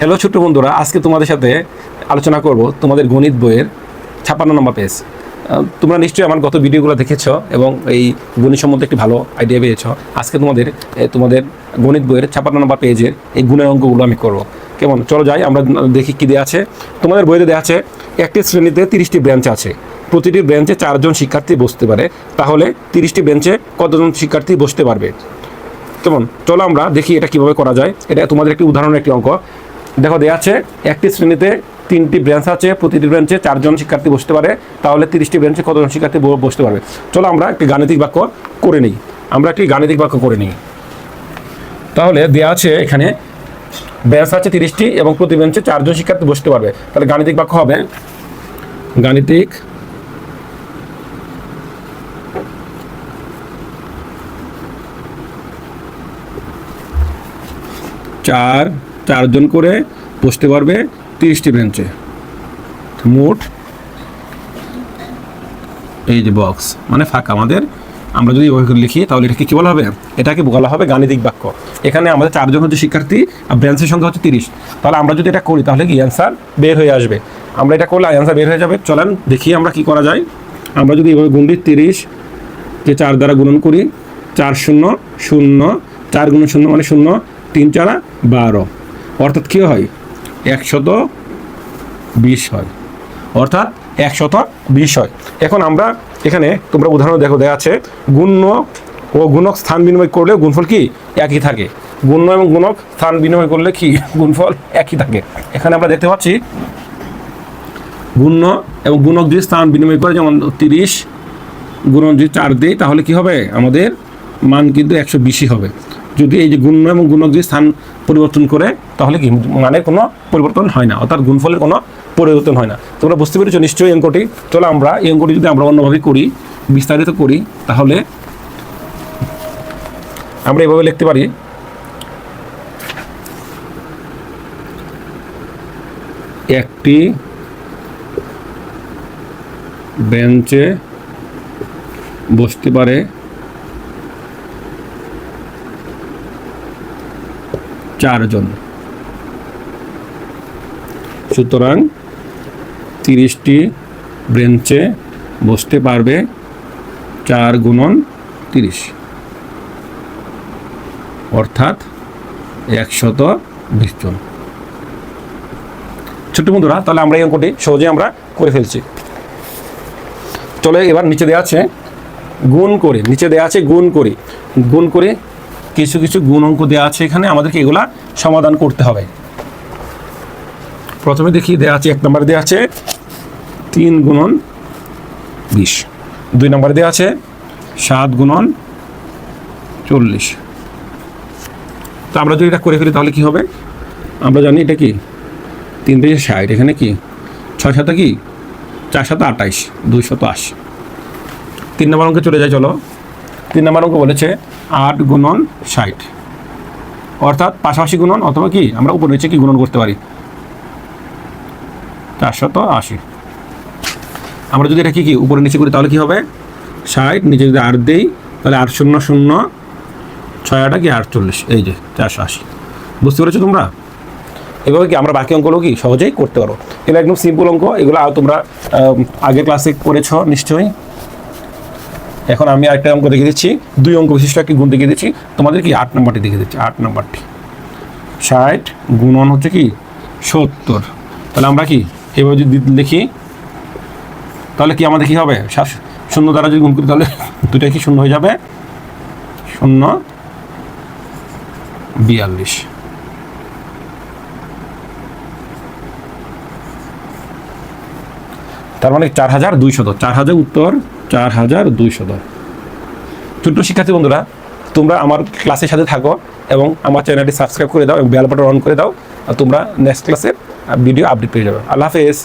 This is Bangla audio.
হ্যালো ছোট্ট বন্ধুরা, আজকে তোমাদের সাথে আলোচনা করব তোমাদের গণিত বইয়ের ছাপ্পান্ন নম্বর পেজ। তোমরা নিশ্চয়ই আমার গত ভিডিওগুলো দেখেছ এবং এই গণিত সম্বন্ধে একটি ভালো আইডিয়া পেয়েছ। আজকে তোমাদের তোমাদের গণিত বইয়ের ছাপ্পান্ন নম্বর পেজের এই গুণের অঙ্কগুলো আমি করব। কেমন? চলো যাই, আমরা দেখি কী দেওয়া আছে। তোমাদের বইতে দেওয়া আছে, একটি শ্রেণীতে তিরিশটি ব্রাঞ্চ আছে। প্রতিটি ব্রাঞ্চে চারজন শিক্ষার্থী বসতে পারে। তাহলে তিরিশটি বেঞ্চে কতজন শিক্ষার্থী বসতে পারবে? কেমন? চলো আমরা দেখি এটা কীভাবে করা যায়। এটা তোমাদের একটি উদাহরণের একটি অঙ্ক। দেখো দেওয়া আছে, একটি শ্রেণীতে তিনটি ব্রাঞ্চ আছে, প্রতিটি ব্রাঞ্চে চারজন শিক্ষার্থী বসতে পারে, তাহলে তিরিশটি ব্রাঞ্চে কতজন শিক্ষার্থী বসতে পারবে? চলো আমরা একটি গাণিতিক বাক্য করে নিই। আমরা একটি গাণিতিক বাক্য করে নিই। তাহলে দেওয়া আছে এখানে ব্যাস আছে তিরিশটি এবং প্রতি বেঞ্চে চারজন শিক্ষার্থী বসতে পারবে। তাহলে গাণিতিক বাক্য হবে, গাণিতিক চার চারজন করে বসতে পারবে তিরিশটি বেঞ্চে। মোট এই যে বক্স মানে ফাঁকা আমাদের। আমরা যদি লিখি, তাহলে এটাকে কী বলা হবে? এটাকে বলা হবে গাণিতিক বাক্য। এখানে আমাদের চারজন হচ্ছে শিক্ষার্থী, আর ব্রাঞ্চের সংখ্যা হচ্ছে তিরিশ। তাহলে আমরা যদি এটা করি, তাহলে কি অ্যান্সার বের হয়ে আসবে? আমরা এটা করলে অ্যান্সার বের হয়ে যাবে। চলেন দেখি আমরা কি করা যায়। আমরা যদি এভাবে গুণ তিরিশ কে চার দ্বারা গুণন করি, চার শূন্য শূন্য, চার গুণ শূন্য মানে শূন্য, তিন চারা বারো। অর্থাৎ কী হয়? একশত বিশ হয়। অর্থাৎ একশত বিশ হয়। এখন আমরা এখানে তোমরা উদাহরণ দেখো দেওয়া আছে গুণ্য ও গুণক স্থান বিনিময় করলে গুণফল কি? একই থাকে। গুণ্য এবং গুণক স্থান বিনিময় করলে কি? গুণফল একই থাকে। এখানে আমরা দেখতে পাচ্ছি গুণ্য এবং গুণক যদি স্থান বিনিময় করে যেমন তিরিশ গুণন যদি চার দিই, তাহলে কি হবে? আমাদের মান কিন্তু একশো বিশই হবে। যদি এই যে গুণ্য এবং গুণক যদি স্থান পরিবর্তন করে তাহলে কি মানের কোনো পরিবর্তন হয় না, অর্থাৎ গুণফলের কোনো পরিবর্তন হয় না। তোমরা বুঝতে পেরেছ নিশ্চয়ই অঙ্কটি? চলো আমরা এই অঙ্কটি যদি আমরা অন্যভাবে করি, বিস্তারিত করি, তাহলে আমরা এভাবে লিখতে পারি। একটি বেঞ্চে বসতে পারে চারজন। সুতরাং তিরিশটি ব্রেঞ্চে বসতে পারবে চার গুণন তিরিশ। অর্থাৎ একশত বিশ জন। ছোট্ট বন্ধুরা, তাহলে আমরা এই অঙ্কটি সহজে আমরা করে ফেলছি। চলে এবার নিচে দেওয়া আছে গুণ করে, নিচে দেওয়া আছে গুণ করি। গুণ করে কিছু কিছু গুণ অঙ্ক দেওয়া আছে এখানে, আমাদেরকে এগুলা সমাধান করতে হবে। প্রথমে দেখি দেওয়া আছে, এক নম্বরে দেওয়া আছে তিন গুণন বিশ। দুই নম্বরে দেওয়া আছে সাত গুণন চল্লিশ। তো আমরা যদি এটা করে ফেলি তাহলে কি হবে? আমরা জানি এটা কি? তিন থেকে ষাট, এখানে কি? ছয় সাথে কি? চার সাথে আটাইশ দুই শত আশি। তিন নম্বর অঙ্কে চলে যায় চলো। তিন নম্বর অঙ্ক বলেছে আট গুণন ষাট। অর্থাৎ পাশাপাশি গুণন অথবা কি? আমরা উপর নিচে কি গুণন করতে পারি? চারশত আশি। আমরা যদি এটা কি কি উপরে নিচে করি, তাহলে কি হবে? ষাট, নিচে যদি আট দেই, তাহলে আট শূন্য শূন্য ছয় আটা কি আটচল্লিশ? এই যে, চারশো আশি। বুঝতে পেরেছ তোমরা? এভাবে কি আমরা বাকি অঙ্কগুলো কি সহজেই করতে পারো এগুলো একদম সিম্পল অঙ্ক, এগুলো আর তোমরা আগের ক্লাসে করেছ নিশ্চয়ই? এখন আমি আরেকটা অঙ্ক দেখিয়ে দিচ্ছি। দুই অঙ্ক বিশিষ্ট একটি গুণ দেখিয়ে দিচ্ছি। তোমাদের কি আট নম্বরটি দেখিয়ে দিচ্ছি? আট নম্বরটি। ষাট গুণন হচ্ছে কি? সত্তর। তাহলে আমরা কি এভাবে যদি লিখি তাহলে কি আমাদের কি হবে? সা- শূন্য দ্বারা যদি গুণ করি, তাহলে দুটাই কি শূন্য হয়ে যাবে? শূন্য বিয়াল্লিশ। তার মানে চার হাজার দুইশত চার হাজার উত্তর, চার হাজার দুইশত ছোট্ট শিক্ষার্থী বন্ধুরা, তোমরা আমার ক্লাসের সাথে থাকো এবং আমার চ্যানেলটি সাবস্ক্রাইব করে দাও এবং বেল বাটন অন করে দাও। তোমরা নেক্সট ক্লাসের ভিডিও আপডেট পেয়ে যাবে আল্লাহ হাফেজ